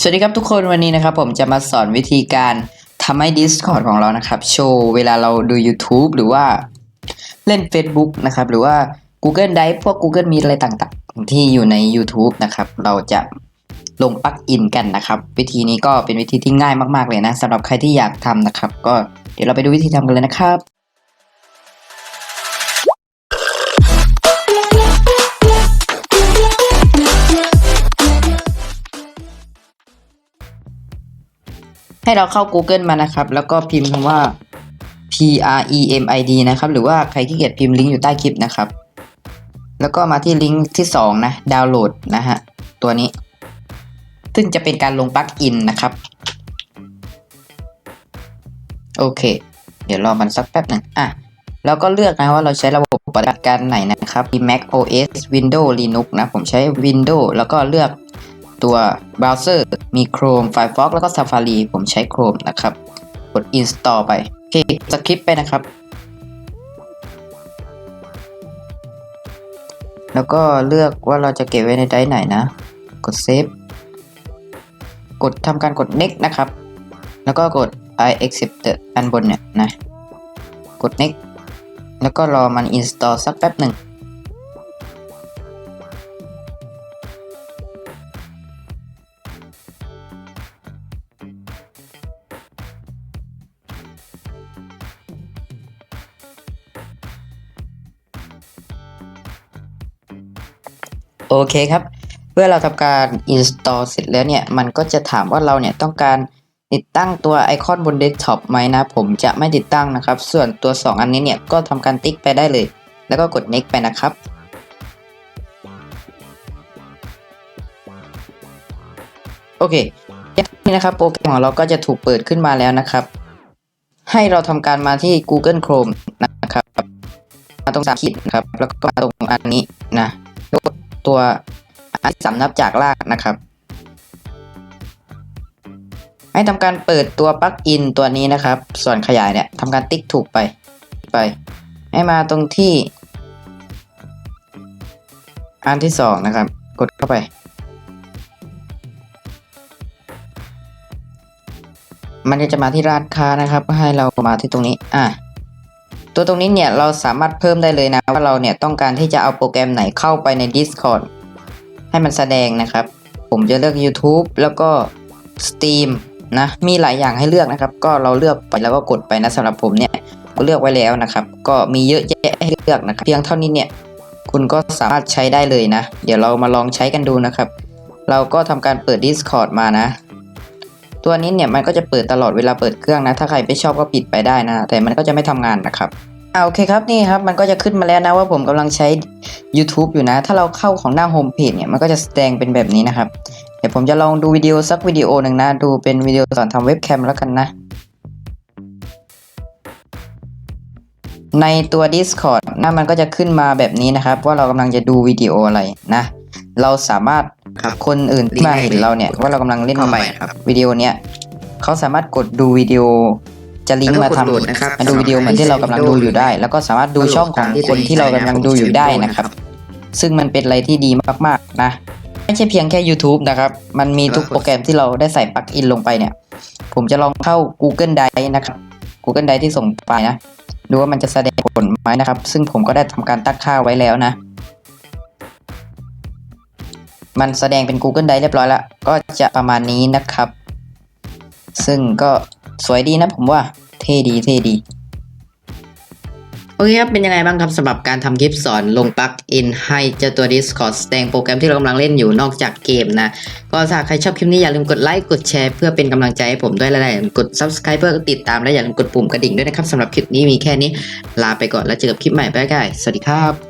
สวัสดีครับทุกคนวันนี้นะครับผมจะมาสอนวิธีการทำให้ Discord ของเรานะครับ โชว์เวลาเราดู YouTube หรือว่าเล่น Facebook นะครับ หรือว่า Google Drive พวก Google Meet อะไรต่างๆ ที่อยู่ใน YouTube นะครับ เราจะลงปลั๊กอินกันนะครับ วิธีนี้ก็เป็นวิธีที่ง่ายมากๆเลยนะสำหรับใครที่อยากทำนะครับ ก็เดี๋ยวเราไปดูวิธีทำกันเลยนะครับ ให้เราเข้า Google มานะครับ แล้วก็พิมพ์คำว่า P R E M I D นะครับ หรือว่าใครที่เกียจพิมพ์ลิงก์อยู่ใต้คลิปนะครับ แล้วก็มาที่ลิงก์ที่ 2 นะ ดาวน์โหลดนะฮะ ตัวนี้ ซึ่งจะเป็นการลงปลั๊กอินนะครับ โอเค เดี๋ยวรอมันสักแป๊บหนึ่งอะ แล้วก็เลือกนะว่าเราใช้ระบบปฏิบัติการไหนนะครับมี Mac OS Windows Linux นะ ผมใช้ Windows แล้วก็เลือก ตัวเบราว์เซอร์มี Chrome Firefox แล้วก็ Safari ผมใช้ Chrome นะครับ กด install ไป โอเคสคริปไปนะครับ แล้วก็เลือกว่าเราจะเก็บไว้ในไดร์ไหนนะ กด save กดทำการกด next นะครับ แล้วก็กด I accept อันบนเนี่ยนะ กด next แล้วก็รอมัน install สักแป๊บหนึ่ง โอเคครับ เมื่อเราทำการ install เสร็จแล้วเนี่ย มันก็จะถามว่าเราเนี่ยต้องการติดตั้งตัวไอคอนบนเดสก์ท็อปไหมนะ ผมจะไม่ติดตั้งนะครับ ส่วนตัว 2 อันนี้เนี่ย ก็ทำการติ๊กไปได้เลย แล้วก็กด next ไปนะครับโอเคนี่นะครับโปรแกรมของเราก็จะถูกเปิดขึ้นมาแล้วนะครับ ให้เราทำการมาที่ Google Chrome นะครับ มาตรงสามขีดนะครับ แล้วก็มาตรงอันนี้นะ ตัวอันที่สามนับจากลางนะครับ ให้ทำการเปิดตัวปลั๊กอินตัวนี้นะครับ ส่วนขยายเนี่ยทำการติ๊กถูกไปไป ให้มาตรงที่ อันที่สองนะครับ กดเข้าไป มันก็จะมาที่ร้านค้านะครับ ให้เรามาที่ตรงนี้ อะ ตัวตรงนี้เนี่ยเราสามารถเพิ่มได้เลยนะ ว่าเราเนี่ยต้องการที่จะเอาโปรแกรมไหนเข้าไปใน Discord ให้มันแสดงนะครับ ผมจะเลือก YouTube แล้วก็ Steam นะมีหลายอย่างให้เลือกนะครับ ก็เราเลือกไปแล้วก็กดไปนะสำหรับผมเนี่ยก็เลือกไว้แล้วนะครับ ก็มีเยอะแยะให้เลือกนะครับ เพียงเท่านี้เนี่ยคุณก็สามารถใช้ได้เลยนะ เดี๋ยวเรามาลองใช้กันดูนะครับ เราก็ทำการเปิด Discord มานะ ตัวนี้เนี่ยมันก็จะเปิดตลอดเวลาเปิดเครื่องนะ ถ้าใครไม่ชอบก็ปิดไปได้นะ แต่มันก็จะไม่ทำงานนะครับอ่าโอเคครับนี่ครับมันก็จะขึ้นมาแล้วนะว่าผมกำลังใช้ YouTube อยู่นะ ถ้าเราเข้าของหน้าโฮมเพจเนี่ยมันก็จะแสดงเป็นแบบนี้นะครับ เดี๋ยวผมจะลองดูวิดีโอสักวิดีโอหนึ่งนะ ดูเป็นวิดีโอสอนทำเว็บแคมแล้วกันนะ ในตัว Discord นะมันก็จะขึ้นมาแบบนี้นะครับ ว่าเรากำลังจะดูวิดีโออะไรนะ เราสามารถ ครับคนอื่นที่มาเห็นเราเนี่ยว่าเรากำลังเล่นเข้าไปครับวิดีโอเนี้ยเขาสามารถกดดูวิดีโอจะลิงก์มาแล้วก็กดโหลดทำนะครับมาดูวิดีโอเหมือนที่เรากำลังดูอยู่ได้ แล้วก็สามารถดูช่องของคนที่เรากำลังดูอยู่ได้นะครับ ซึ่งมันเป็นอะไรที่ดีมากๆนะ ไม่ใช่เพียงแค่ YouTube นะครับ มันมีทุกโปรแกรมที่เราได้ใส่ปลั๊กอินลงไปเนี่ย ผมจะลองเข้า Google Drive นะครับ Google Drive ที่ส่งไปนะ ดูว่ามันจะแสดงผลไหมนะครับ ซึ่งผมก็ได้ทำการตั้งค่าไว้แล้วนะ มันแสดงเป็น Google Drive เรียบร้อยแล้ว ก็จะประมาณนี้นะครับ ซึ่งก็สวยดีนะผมว่า เท่ดีเท่ดี โอเคครับ เป็นยังไงบ้างครับสำหรับการทำคลิปสอนลงปลั๊กอินให้เจ้าตัว Discord แสดงโปรแกรมที่เรากำลังเล่นอยู่นอกจากเกมนะ ก็ถ้าใครชอบคลิปนี้อย่าลืมกดไลค์กดแชร์เพื่อเป็นกำลังใจให้ผมด้วยและอย่าลืมกด Subscribe เพื่อติดตามและอย่าลืมกดปุ่มกระดิ่งด้วยนะครับสำหรับคลิปนี้มีแค่นี้ลาไปก่อนแล้วเจอกับคลิปใหม่บ๊ายบายสวัสดีครับ